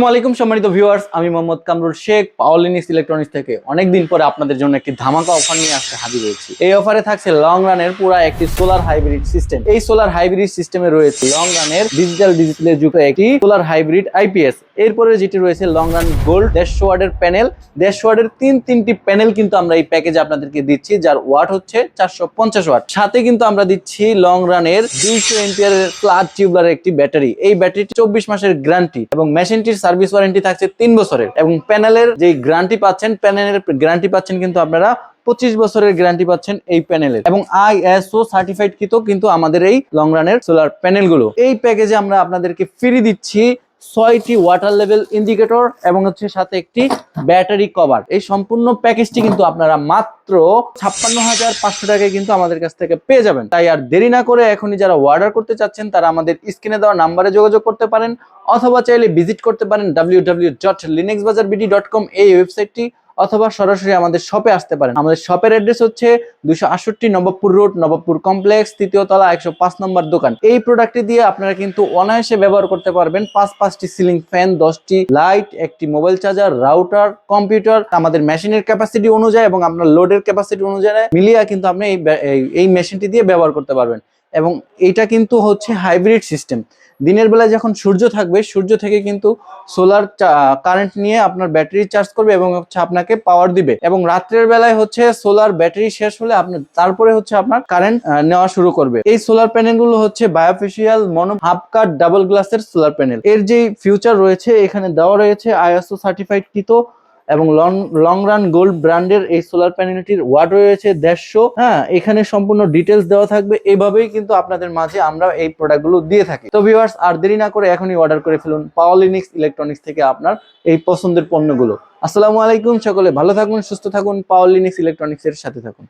আসসালামাইকুম সম্মানিত ভিউয়ার্স আমি মোহাম্মদ কামরুল শেখ পাওয়ালিনিক্স ইলেকট্রনিক্স থেকে। অনেকদিন পরে আপনাদের জন্য একটি ধামাকা অফার নিয়ে আসতে হাজির হয়েছি। এই অফারে থাকছে লং রানের পুরো একটি সোলার হাইব্রিড সিস্টেম এই সোলার হাইব্রিড সিস্টেমে রয়েছে লং রানের ডিজিটাল ডিসপ্লে যুক্ত একটি সোলার হাইব্রিড আইপিএস এরপরে যেটি রয়েছে লং রান গোল্ড দেড়শো ওয়ার্ডের প্যানেল দেড়শো ওয়ার্ডের তিন তিনটি প্যানেল কিন্তু আমরা এই প্যাকেজে আপনাদেরকে দিচ্ছি, যার ওয়াট হচ্ছে চারশো পঞ্চাশ ওয়াট সাথে কিন্তু আমরা দিচ্ছি লং রানের দুইশো এমপিয়ারের ফ্লাট টিউবলার একটি ব্যাটারি এই ব্যাটারিটি চব্বিশ মাসের গ্যারান্টি এবং মেশিনটির সার্ভিস ওয়ারেন্টি থাকছে তিন বছরের। এবং প্যানেলের যে গ্যারান্টি পাচ্ছেন, প্যানেলের গ্যারান্টি পাচ্ছেন কিন্তু আপনারা পঁচিশ বছরের গ্যারান্টি পাচ্ছেন এই প্যানেলের এবং আইএসও সার্টিফাইড কিন্তু কিন্তু আমাদের এই লং রানের সোলার প্যানেলগুলো এই প্যাকেজে আমরা আপনাদেরকে ফ্রি দিচ্ছি ছয়টি ওয়াটার লেভেল ইন্ডিকেটর এবং হচ্ছে সাথে একটি ব্যাটারি কভার এই সম্পূর্ণ প্যাকেজটি কিন্তু আপনারা মাত্র ছাপ্পান্ন হাজার পাঁচশো টাকায় কিন্তু আমাদের কাছ থেকে পেয়ে যাবেন। তাই আর দেরি না করে এখনই যারা অর্ডার করতে চাচ্ছেন, তারা আমাদের স্ক্রিনে দেওয়া নাম্বারে যোগাযোগ করতে পারেন, অথবা চাইলে ভিজিট করতে পারেন ডাব্লিউ ডাব্লিউ ডট লিনেক্স বাজার বিডি ডট কম এই ওয়েবসাইটটি অথবা সরাসরি আমাদের শপে আসতে পারেন। আমাদের শপের অ্যাড্রেস হচ্ছে দুশো আটষট্টি নবাবপুর রোড নবাবপুর কমপ্লেক্স তৃতীয় তলা, একশো পাঁচ নম্বর দোকান। এই প্রোডাক্টটি দিয়ে আপনারা কিন্তু অনায়াসে ব্যবহার করতে পারবেন পাঁচ, পাঁচটি সিলিং ফ্যান দশটি লাইট একটি মোবাইল চার্জার রাউটার কম্পিউটার আমাদের মেশিনের ক্যাপাসিটি অনুযায়ী এবং আপনার লোডের ক্যাপাসিটি অনুযায়ী মিলিয়ে কিন্তু আপনি এই মেশিনটি দিয়ে ব্যবহার করতে পারবেন। এবং এটা কিন্তু হচ্ছে হাইব্রিড সিস্টেম দিনের বেলায় যখন সূর্য থাকবে, সূর্য থেকে কিন্তু সোলার কারেন্ট নিয়ে আপনার ব্যাটারি চার্জ করবে এবং হচ্ছে আপনাকে পাওয়ার দিবে। এবং রাত্রের বেলায় হচ্ছে সোলার ব্যাটারি শেষ হলে আপনার তারপরে হচ্ছে আপনার কারেন্ট নেওয়া শুরু করবে। এই সোলার প্যানেলগুলো হচ্ছে bifacial mono half cut double গ্লাসের সোলার প্যানেল এর যে ফিউচার রয়েছে, এখানে দেওয়া রয়েছে আইএসও সার্টিফাইড কৃত এবং লং লং রান গোল্ড ব্র্যান্ডের এই সোলার প্যানেলটির ওয়াট রয়েছে দেড়শো। হ্যাঁ এখানে সম্পূর্ণ ডিটেলস দেওয়া থাকবে। এভাবেই কিন্তু আপনাদের মাঝে আমরা এই প্রোডাক্টগুলো দিয়ে থাকি। তো ভিউয়ার্স আর দেরি না করে এখনই অর্ডার করে ফেলুন পাওয়ালিনিক্স ইলেকট্রনিক্স থেকে আপনার এই পছন্দের পণ্যগুলো। আসসালামু আলাইকুম, সকলে ভালো থাকুন, সুস্থ থাকুন পাওয়ালিনিক্স ইলেকট্রনিক্স এর সাথে থাকুন।